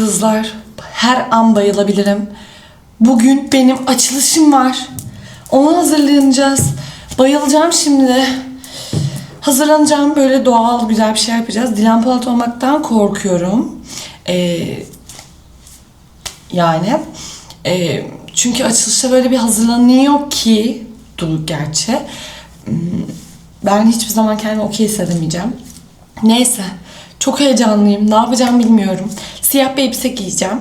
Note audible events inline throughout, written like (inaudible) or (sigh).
Kızlar her an bayılabilirim. Bugün benim açılışım var. Ona hazırlanacağız. Bayılacağım şimdi. Hazırlanacağım böyle doğal güzel bir şey yapacağız. Dilan Polat olmaktan korkuyorum. Ee, yani e, çünkü açılışta böyle bir hazırlanıyor ki dur gerçi. Hmm, Ben hiçbir zaman kendimi okey hissedemeyeceğim. Neyse. Çok heyecanlıyım. Ne yapacağımı bilmiyorum. Siyah bir elbise giyeceğim.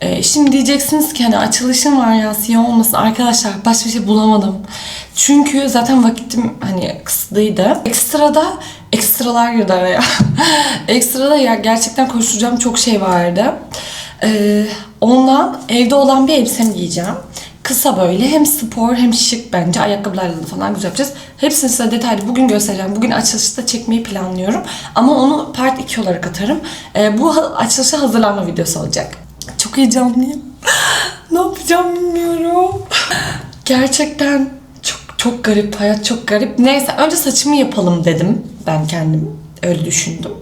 Ee, şimdi diyeceksiniz ki hani açılışım var ya siyah olmasın. Arkadaşlar başka bir şey bulamadım. Çünkü zaten vakitim hani kısıtlıydı. Ekstrada ekstralar girdi araya. (laughs) Ekstrada ya gerçekten koşturacağım çok şey vardı. Ee, ondan evde olan bir elbisemi giyeceğim. Kısa böyle hem spor hem şık bence. Ayakkabılarla da falan güzel yapacağız. Hepsini size detaylı bugün göstereceğim. Bugün açılışta çekmeyi planlıyorum. Ama onu part 2 olarak atarım. Ee, bu açılışa hazırlanma videosu olacak. Çok heyecanlıyım. (gasps) ne yapacağım bilmiyorum. (gasps) Gerçekten çok çok garip. Hayat çok garip. Neyse önce saçımı yapalım dedim. Ben kendim öyle düşündüm.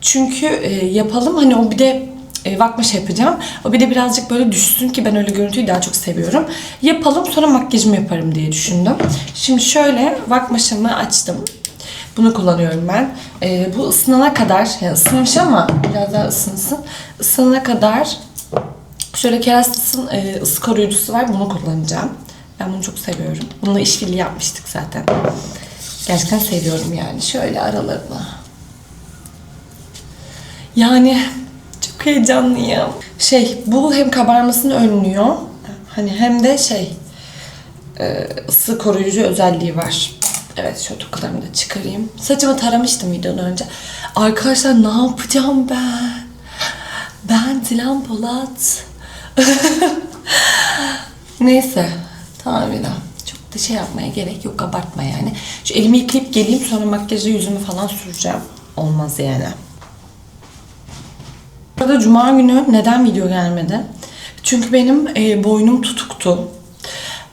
Çünkü e, yapalım hani o bir de e, vakmaş yapacağım. O bir de birazcık böyle düşsün ki ben öyle görüntüyü daha çok seviyorum. Yapalım sonra makyajımı yaparım diye düşündüm. Şimdi şöyle vakmaşımı açtım. Bunu kullanıyorum ben. E, bu ısınana kadar, yani ısınmış ama biraz daha ısınsın. Isınana kadar şöyle Kerastıs'ın e, ısı koruyucusu var. Bunu kullanacağım. Ben bunu çok seviyorum. Bununla işbirliği yapmıştık zaten. Gerçekten seviyorum yani. Şöyle aralarına. Yani çok heyecanlıyım. Şey, bu hem kabarmasını önlüyor. Hani hem de şey e, ısı koruyucu özelliği var. Evet şu tokalarımı da çıkarayım. Saçımı taramıştım videodan önce. Arkadaşlar ne yapacağım ben? Ben Dilan Polat. (laughs) Neyse. Tamam. Çok da şey yapmaya gerek yok. Abartma yani. Şu elimi yıkayıp geleyim sonra makyajı yüzümü falan süreceğim. Olmaz yani. Burada cuma günü neden video gelmedi? Çünkü benim e, boynum tutuktu.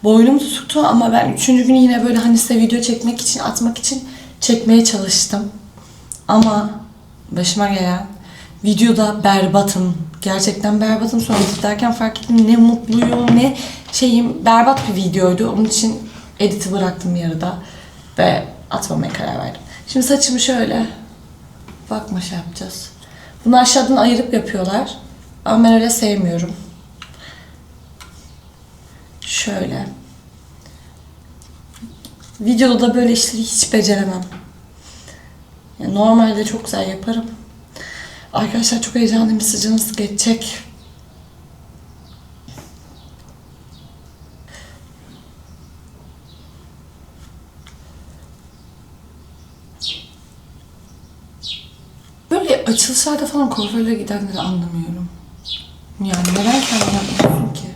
Boynum tutuktu ama ben üçüncü gün yine böyle hani size video çekmek için, atmak için çekmeye çalıştım. Ama başıma gelen videoda berbatım. Gerçekten berbatım. Sonra izlerken fark ettim ne mutluyum ne şeyim. Berbat bir videoydu. Onun için editi bıraktım yarıda. Ve atmamaya karar verdim. Şimdi saçımı şöyle bakma şey yapacağız. Bunu aşağıdan ayırıp yapıyorlar. Ama ben öyle sevmiyorum. Şöyle. Videoda da böyle işleri hiç beceremem. Yani normalde çok güzel yaparım. Arkadaşlar çok heyecanlıyım. Nasıl geçecek? Böyle açılışlarda falan kuaföre gidenleri anlamıyorum. Yani neden kendini yapmıyorsun ki?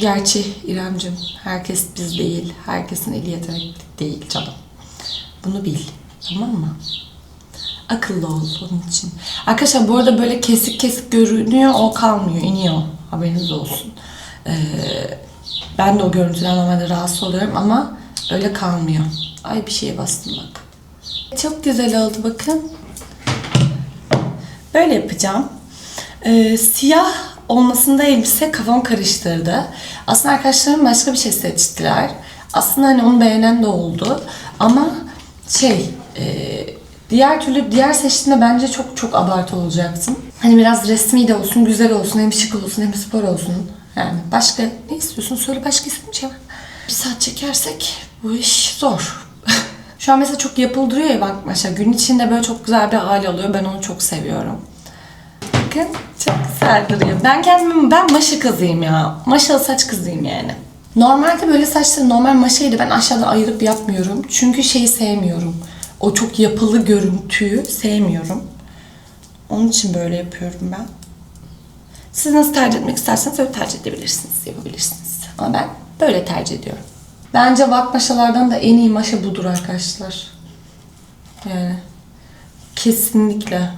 Gerçi İremcim, herkes biz değil. Herkesin eli yetenekli değil canım. Bunu bil. Tamam mı? Akıllı ol onun için. Arkadaşlar bu arada böyle kesik kesik görünüyor. O kalmıyor. iniyor. Haberiniz olsun. Ee, ben de o görüntüden normalde rahatsız oluyorum ama öyle kalmıyor. Ay bir şeye bastım bak. Çok güzel oldu bakın. Böyle yapacağım. Ee, siyah olmasında elbise kafamı karıştırdı. Aslında arkadaşlarım başka bir şey seçtiler. Aslında hani onu beğenen de oldu. Ama şey e, diğer türlü diğer seçtiğinde bence çok çok abartı olacaksın. Hani biraz resmi de olsun, güzel olsun, hem şık olsun hem spor olsun. Yani başka ne istiyorsun? Söyle başka istediğin. Bir saat çekersek bu iş zor. Şu an mesela çok yapıldırıyor ya bak mesela gün içinde böyle çok güzel bir hali oluyor. Ben onu çok seviyorum. Bakın çok güzel duruyor. Ben kendimi ben maşa kızıyım ya. Maşalı saç kızıyım yani. Normalde böyle saçları normal maşaydı ben aşağıda ayırıp yapmıyorum. Çünkü şeyi sevmiyorum. O çok yapılı görüntüyü sevmiyorum. Onun için böyle yapıyorum ben. Siz nasıl tercih etmek isterseniz öyle tercih edebilirsiniz, yapabilirsiniz. Ama ben böyle tercih ediyorum. Bence vakmaşalardan da en iyi maşa budur arkadaşlar. Yani kesinlikle.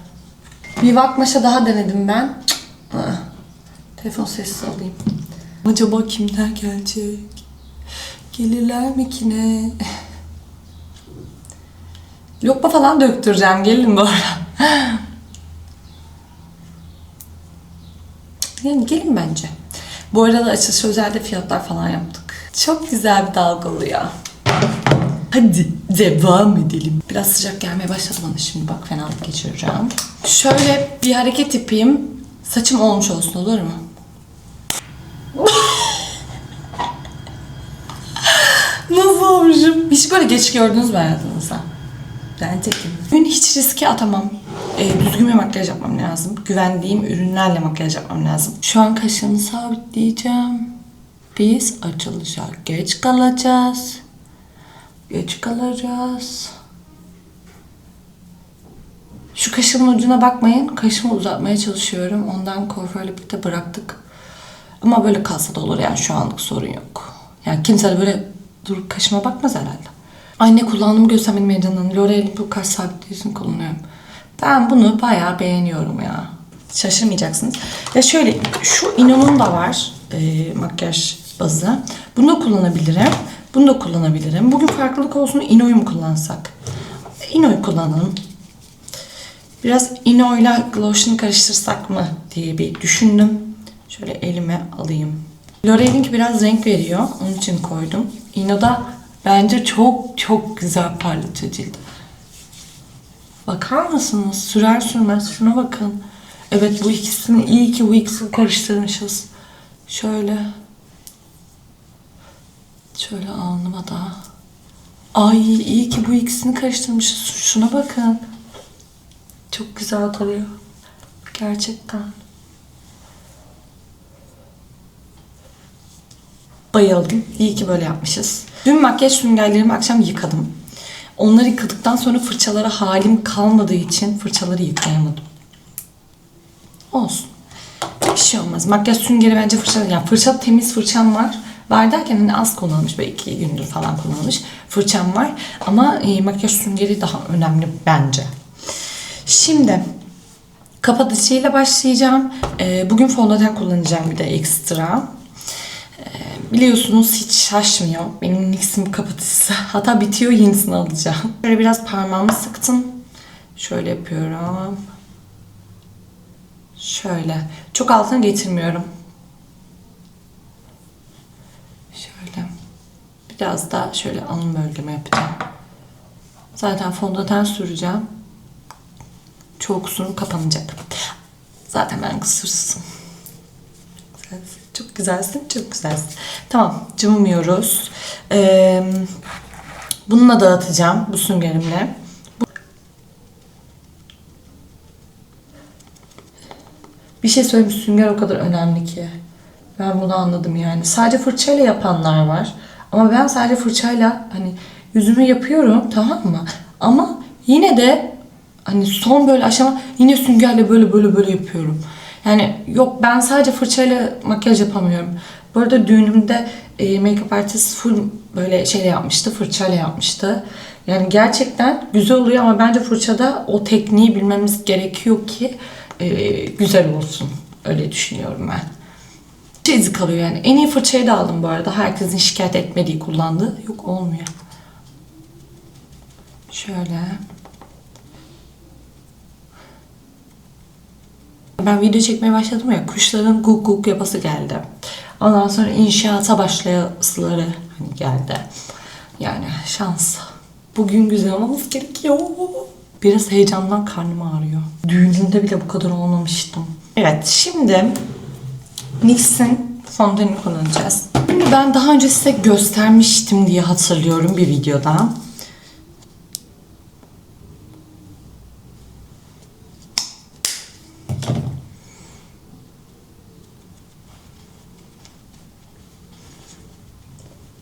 Bir vakmaşa daha denedim ben. Aa, ah. telefon sessiz alayım. Acaba kimler gelecek? Gelirler mi ki ne? (laughs) Lokma falan döktüreceğim. Gelin bu ara. (laughs) yani gelin bence. Bu arada açılış özelde fiyatlar falan yaptım. Çok güzel bir dalga oluyor. Hadi devam edelim. Biraz sıcak gelmeye başladı bana şimdi bak fenalık geçireceğim. Şöyle bir hareket yapayım. Saçım olmuş olsun olur mu? (laughs) Nasıl olmuşum? Hiç böyle geç gördünüz mü hayatınızda? Ben tekim. Bugün hiç riske atamam. Ee, düzgün bir makyaj yapmam lazım. Güvendiğim ürünlerle makyaj yapmam lazım. Şu an kaşımı sabitleyeceğim. Biz açılışa geç kalacağız. Geç kalacağız. Şu kaşımın ucuna bakmayın. Kaşımı uzatmaya çalışıyorum. Ondan kuaförle birlikte bıraktık. Ama böyle kalsa da olur yani şu anlık sorun yok. Yani kimse de böyle durup kaşıma bakmaz herhalde. Ay ne kullandığımı göstermedim heyecandan. L'Oreal'in bu kaş sabitleyicini kullanıyorum. Ben bunu bayağı beğeniyorum ya. Şaşırmayacaksınız. Ya şöyle şu Ino'nun da var e, makyaj bazı. Bunu da kullanabilirim. Bunu da kullanabilirim. Bugün farklılık olsun Ino'yu mu kullansak? Ino'yu kullanalım. Biraz Ino ile karıştırsak mı diye bir düşündüm. Şöyle elime alayım. L'Oreal'inki biraz renk veriyor. Onun için koydum. Ino'da bence çok çok güzel parlatıyor cildi. Bakar mısınız? Sürer sürmez şuna bakın. Evet bu ikisini iyi ki bu ikisini karıştırmışız. Şöyle. Şöyle alnıma da. Ay iyi ki bu ikisini karıştırmışız. Şuna bakın. Çok güzel kalıyor. Gerçekten. Bayıldım. İyi ki böyle yapmışız. Dün makyaj süngerlerimi akşam yıkadım. Onları yıkadıktan sonra fırçalara halim kalmadığı için fırçaları yıkayamadım. Olsun. Bir şey olmaz. Makyaj süngeri bence fırça, yani fırça temiz fırçam var. Var derken hani az kullanılmış, belki iki gündür falan kullanılmış fırçam var. Ama e, makyaj süngeri daha önemli bence. Şimdi kapatıcıyla başlayacağım. E, bugün fondöten kullanacağım bir de ekstra. E, biliyorsunuz hiç şaşmıyor. Benim NYX'in kapatıcısı. (laughs) Hatta bitiyor yenisini alacağım. Şöyle biraz parmağımı sıktım. Şöyle yapıyorum. Şöyle. Çok altına getirmiyorum. Şöyle. Biraz da şöyle alın bölgeme yapacağım. Zaten fondöten süreceğim. Çoğu kusurum kapanacak. Zaten ben kusursuzum. Çok güzelsin, çok güzelsin. Tamam, cıvımıyoruz. Ee, bununla dağıtacağım bu süngerimle. Bir şey söyleyeyim sünger o kadar önemli ki. Ben bunu anladım yani. Sadece fırçayla yapanlar var. Ama ben sadece fırçayla hani yüzümü yapıyorum tamam mı? Ama yine de hani son böyle aşama yine süngerle böyle böyle böyle yapıyorum. Yani yok ben sadece fırçayla makyaj yapamıyorum. Bu arada düğünümde e, make-up artist full böyle şeyle yapmıştı, fırçayla yapmıştı. Yani gerçekten güzel oluyor ama bence fırçada o tekniği bilmemiz gerekiyor ki e, güzel olsun. Öyle düşünüyorum ben. İzi kalıyor yani. En iyi fırçayı da aldım bu arada. Herkesin şikayet etmediği kullandığı. Yok olmuyor. Şöyle. Ben video çekmeye başladım ya kuşların guk guk yapası geldi. Ondan sonra inşaata başlayasıları hani geldi. Yani şans. Bugün güzel olmamız gerekiyor. Biraz heyecandan karnım ağrıyor. Düğünümde bile bu kadar olmamıştım. Evet şimdi NYX'in fondöteni kullanacağız. Şimdi ben daha önce size göstermiştim diye hatırlıyorum bir videoda.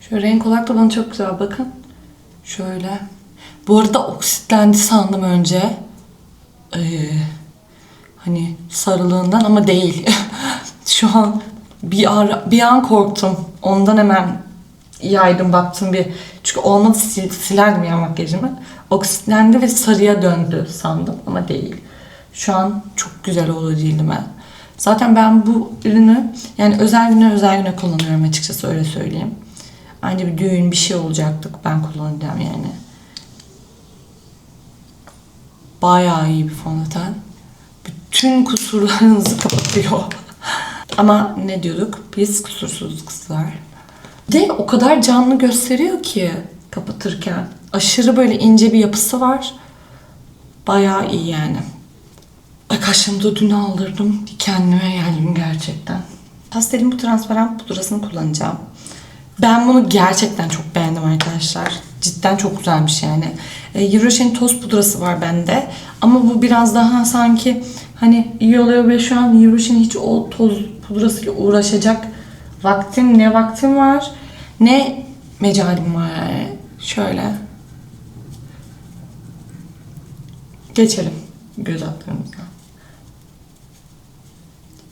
Şöyle renk olarak da bana çok güzel bakın. Şöyle. Bu arada oksitlendi sandım önce. Ee, hani sarılığından ama değil. (laughs) Şu an bir ara, bir an korktum. Ondan hemen yaydım baktım bir. Çünkü olmadı sil, silerdim ya makyajımı. Oksitlendi ve sarıya döndü sandım ama değil. Şu an çok güzel oldu cildime. Zaten ben bu ürünü yani özel güne özel güne kullanıyorum açıkçası öyle söyleyeyim. Anca bir düğün bir şey olacaktık ben kullanacağım yani. Bayağı iyi bir fondöten. Bütün kusurlarınızı (laughs) kapatıyor. Ama ne diyorduk? Biz kusursuz kızlar. De o kadar canlı gösteriyor ki kapatırken. Aşırı böyle ince bir yapısı var. Bayağı iyi yani. Ay kaşımı da dün aldırdım. Kendime geldim gerçekten. Pastelin bu transparan pudrasını kullanacağım. Ben bunu gerçekten çok beğendim arkadaşlar. Cidden çok güzelmiş yani. E, Euroşen toz pudrası var bende. Ama bu biraz daha sanki hani iyi oluyor ve şu an Euroşen hiç o toz pudrasıyla uğraşacak vaktim ne vaktim var ne mecalim var yani. Şöyle. Geçelim göz altlarımıza.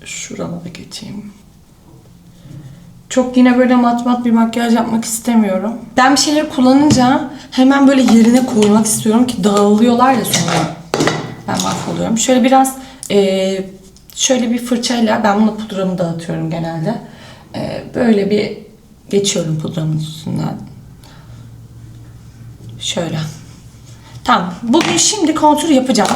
Şurama da geçeyim. Çok yine böyle mat mat bir makyaj yapmak istemiyorum. Ben bir şeyleri kullanınca hemen böyle yerine koymak istiyorum ki dağılıyorlar ya sonra. Ben mahvoluyorum. Şöyle biraz eee, şöyle bir fırçayla ben bunu pudramı dağıtıyorum genelde. Eee, böyle bir geçiyorum pudramın üstünden. Şöyle. Tamam. Bugün şimdi kontür yapacağım.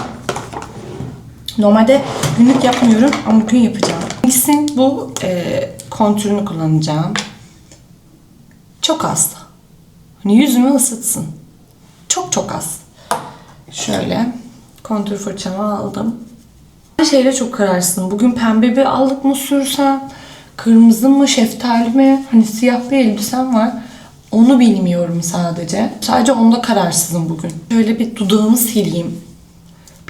Normalde günlük yapmıyorum ama bugün yapacağım. NYX'in bu e, kontürünü kullanacağım. Çok az. Hani yüzümü ısıtsın. Çok çok az. Şöyle kontür fırçamı aldım. Her şeyle çok kararsızım. Bugün pembe bir allık mı sürsem, kırmızı mı, şeftali mi? Hani siyah bir elbisem var. Onu bilmiyorum sadece. Sadece onda kararsızım bugün. Şöyle bir dudağımı sileyim.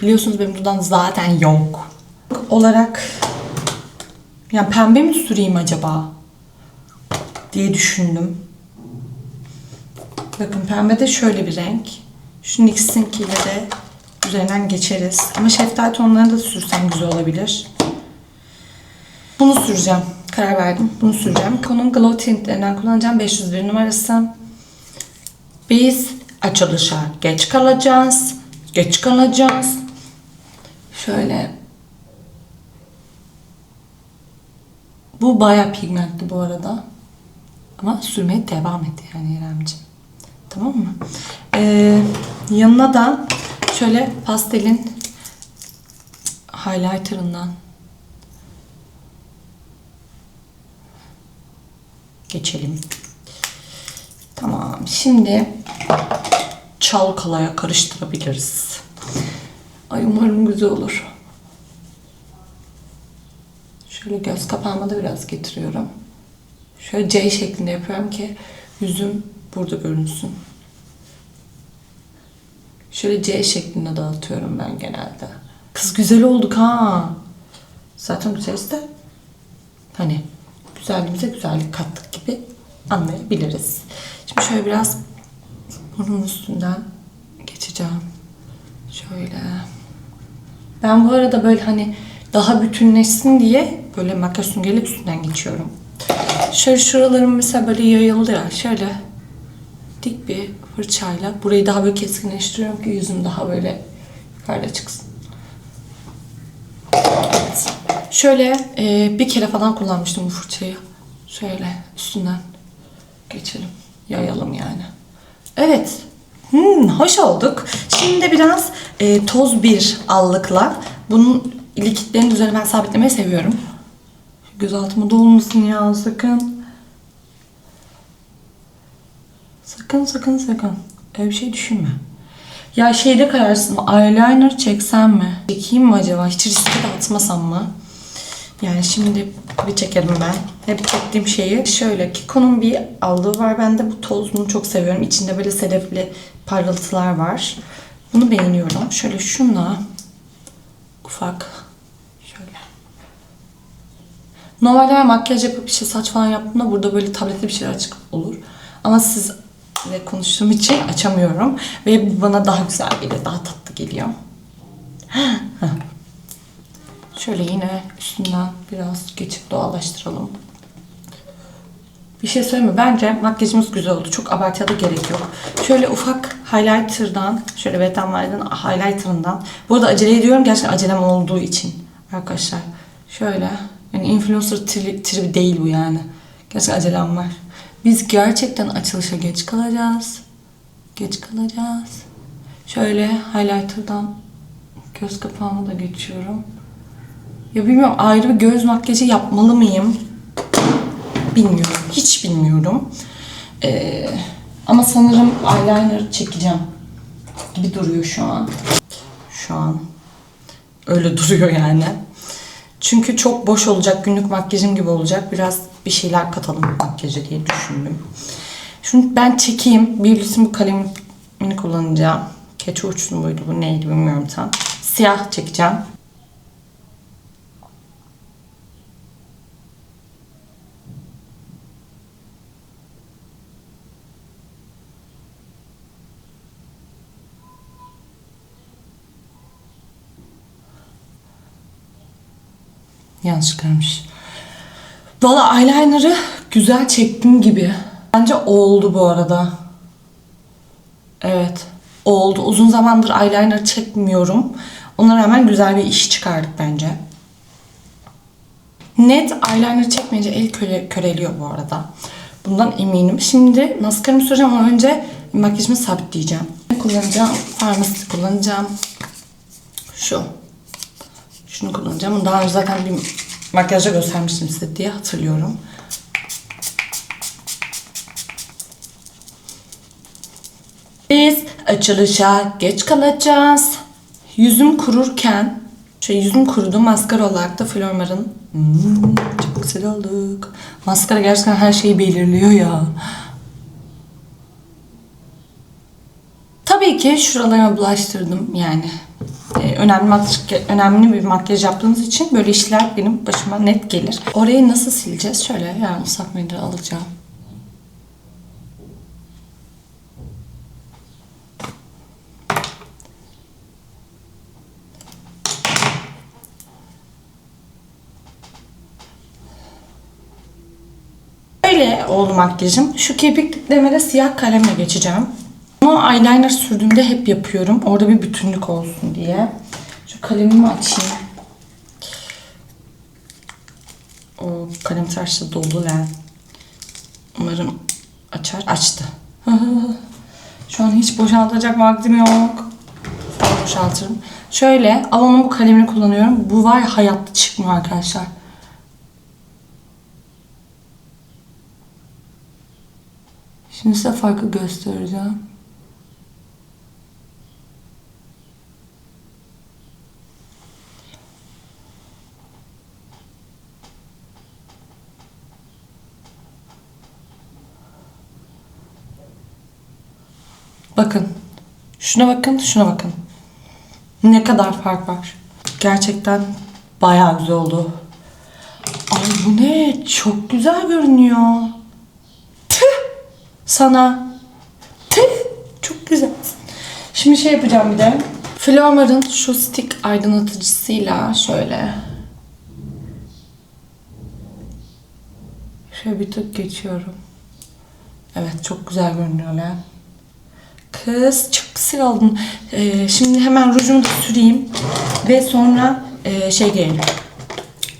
Biliyorsunuz benim dudağım zaten yok. Olarak ya pembe mi süreyim acaba? diye düşündüm. Bakın pembe de şöyle bir renk. Şu NYX'inkiyle de üzerinden geçeriz. Ama şeftali tonlarını da sürsem güzel olabilir. Bunu süreceğim. Karar verdim. Bunu süreceğim. Konum Glow Tintlerinden kullanacağım. 501 numarası. Biz açılışa geç kalacağız. Geç kalacağız. Şöyle. Bu bayağı pigmentli bu arada. Ama sürmeye devam et yani İremciğim. Tamam mı? Ee, yanına da şöyle pastelin highlighter'ından geçelim. Tamam. Şimdi çalkalaya karıştırabiliriz. Ay umarım güzel olur. Şöyle göz kapağıma da biraz getiriyorum. Şöyle C şeklinde yapıyorum ki yüzüm burada görünsün. Şöyle C şeklinde dağıtıyorum ben genelde. Kız güzel olduk ha. Zaten güzeliz de hani güzelliğimize güzellik kattık gibi anlayabiliriz. Şimdi şöyle biraz bunun üstünden geçeceğim. Şöyle. Ben bu arada böyle hani daha bütünleşsin diye böyle makyaj süngeriyle üstünden geçiyorum. Şöyle şuralarım mesela böyle yayıldı ya. Şöyle dik bir fırçayla burayı daha böyle keskinleştiriyorum ki yüzüm daha böyle yukarıda çıksın. Evet. Şöyle e, bir kere falan kullanmıştım bu fırçayı. Şöyle üstünden geçelim. Yayalım yani. Evet. Hmm, hoş olduk. Şimdi biraz e, toz bir allıkla bunun likitlerin üzerine ben sabitlemeyi seviyorum. Göz altıma dolmasın ya sakın. Sakın sakın sakın. Öyle bir şey düşünme. Ya şeyde kararsın mı? Eyeliner çeksem mi? Çekeyim mi acaba? Hiç riske de atmasam mı? Yani şimdi bir çekelim ben. Hep çektiğim şeyi. Şöyle Kiko'nun bir aldığı var. Ben de bu tozunu çok seviyorum. İçinde böyle sedefli parıltılar var. Bunu beğeniyorum. Şöyle şunla ufak şöyle. Normalde ben makyaj yapıp işte saç falan yaptığımda burada böyle tabletli bir şeyler açık olur. Ama sizle konuştuğum için açamıyorum. Ve bu bana daha güzel geliyor. Daha tatlı geliyor. Şöyle yine üstünden biraz geçip doğallaştıralım. Bir şey söyleyeyim mi? Bence makyajımız güzel oldu. Çok abartıya da gerek yok. Şöyle ufak highlighter'dan, şöyle Wet n Wild'ın highlighter'ından. Bu arada acele ediyorum. Gerçekten acelem olduğu için. Arkadaşlar. Şöyle. Yani influencer tri- tribi değil bu yani. Gerçekten acelem var. Biz gerçekten açılışa geç kalacağız. Geç kalacağız. Şöyle highlighter'dan göz kapağıma da geçiyorum. Ya bilmiyorum ayrı bir göz makyajı yapmalı mıyım? Bilmiyorum. Hiç bilmiyorum. Ee, ama sanırım eyeliner çekeceğim gibi duruyor şu an. Şu an. Öyle (laughs) duruyor yani. Çünkü çok boş olacak, günlük makyajım gibi olacak. Biraz bir şeyler katalım makyaja diye düşündüm. Şunu ben çekeyim. Biblis'in bu kalemini kullanacağım. Keçi uçlu muydu bu neydi bilmiyorum tam. Siyah çekeceğim. Yanlış gelmiş. Valla eyeliner'ı güzel çektim gibi. Bence oldu bu arada. Evet. Oldu. Uzun zamandır eyeliner çekmiyorum. Ona rağmen güzel bir iş çıkardık bence. Net eyeliner çekmeyince el köre, köreliyor bu arada. Bundan eminim. Şimdi maskaramı süreceğim ama önce makyajımı sabitleyeceğim. Kullanacağım? Farmasi kullanacağım. Şu. Şunu kullanacağım. Daha önce zaten bir makyajda göstermiştim size diye hatırlıyorum. Biz açılışa geç kalacağız. Yüzüm kururken, şey yüzüm kurudu maskara olarak da Flormar'ın Hmm, çok güzel olduk. Maskara gerçekten her şeyi belirliyor ya. Tabii ki şuralarıma bulaştırdım yani. Önemli önemli bir makyaj yaptığımız için böyle işler benim başıma net gelir. Orayı nasıl sileceğiz? Şöyle yani ıslak mendil alacağım. Böyle oldu makyajım. Şu kirpik diplemede siyah kalemle geçeceğim. Bunu eyeliner sürdüğümde hep yapıyorum. Orada bir bütünlük olsun diye. Şu kalemimi açayım. O kalem taşla dolu lan. Umarım açar. Açtı. (laughs) Şu an hiç boşaltacak vaktim yok. Boşaltırım. Şöyle Avon'un bu kalemini kullanıyorum. Bu var ya hayatta çıkmıyor arkadaşlar. Şimdi size farkı göstereceğim. Bakın. Şuna bakın, şuna bakın. Ne kadar fark var. Gerçekten bayağı güzel oldu. Ay bu ne? Çok güzel görünüyor. Tüh! Sana. Tüh! Çok güzel. Şimdi şey yapacağım bir de. Flormar'ın şu stick aydınlatıcısıyla şöyle. Şöyle bir tık geçiyorum. Evet çok güzel görünüyor lan. Kız çok güzel oldun. Ee, şimdi hemen rujumu da süreyim. Ve sonra e, şey giyelim.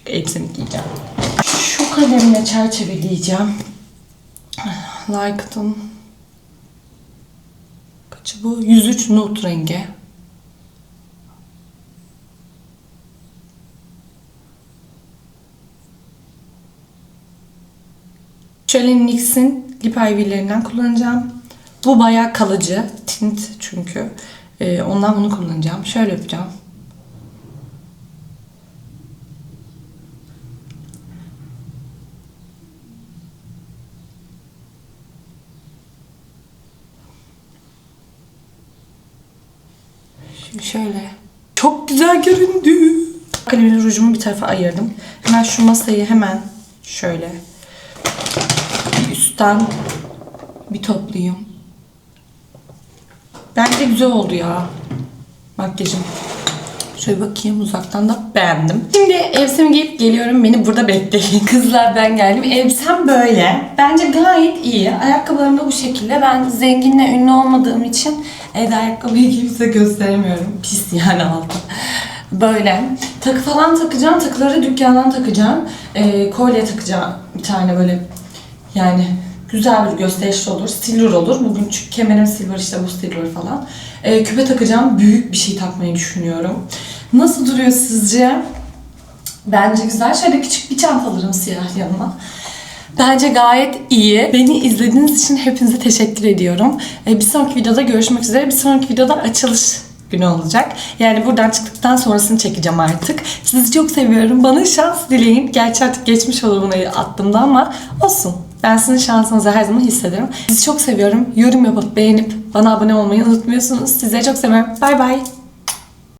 Elbisemi giyeceğim. Şu kalemle çerçeveleyeceğim. Like'ın kaçı bu? 103 nude rengi. Şöyle NYX'in lip ivy'lerinden kullanacağım. Bu bayağı kalıcı. Tint çünkü. Ee, ondan bunu kullanacağım. Şöyle yapacağım. Şimdi şöyle. Çok güzel göründü. Kalemini rujumu bir tarafa ayırdım. Hemen şu masayı hemen şöyle bir üstten bir toplayayım. Bence güzel oldu ya. Makyajım. Şöyle bakayım uzaktan da beğendim. Şimdi elbisemi giyip geliyorum. Beni burada bekleyin. (laughs) Kızlar ben geldim. Elbisem böyle. Bence gayet iyi. Ayakkabılarım da bu şekilde. Ben zenginle ünlü olmadığım için evde ayakkabıyı size gösteremiyorum. Pis yani altı. Böyle. Takı falan takacağım. Takıları dükkandan takacağım. Ee, kolye takacağım. Bir tane böyle yani güzel bir gösterişli olur. Silver olur. Bugün çünkü kemerim silver işte bu silver falan. Ee, küpe takacağım. Büyük bir şey takmayı düşünüyorum. Nasıl duruyor sizce? Bence güzel. Şöyle küçük bir çanta alırım siyah yanıma. Bence gayet iyi. Beni izlediğiniz için hepinize teşekkür ediyorum. Ee, Bir sonraki videoda görüşmek üzere. Bir sonraki videoda açılış günü olacak. Yani buradan çıktıktan sonrasını çekeceğim artık. Sizi çok seviyorum. Bana şans dileyin. Gerçi artık geçmiş olur bunu attığımda ama olsun. Ben sizin şansınızı her zaman hissederim. Sizi çok seviyorum. Yorum yapıp beğenip bana abone olmayı unutmuyorsunuz. Sizleri çok seviyorum. Bay bay.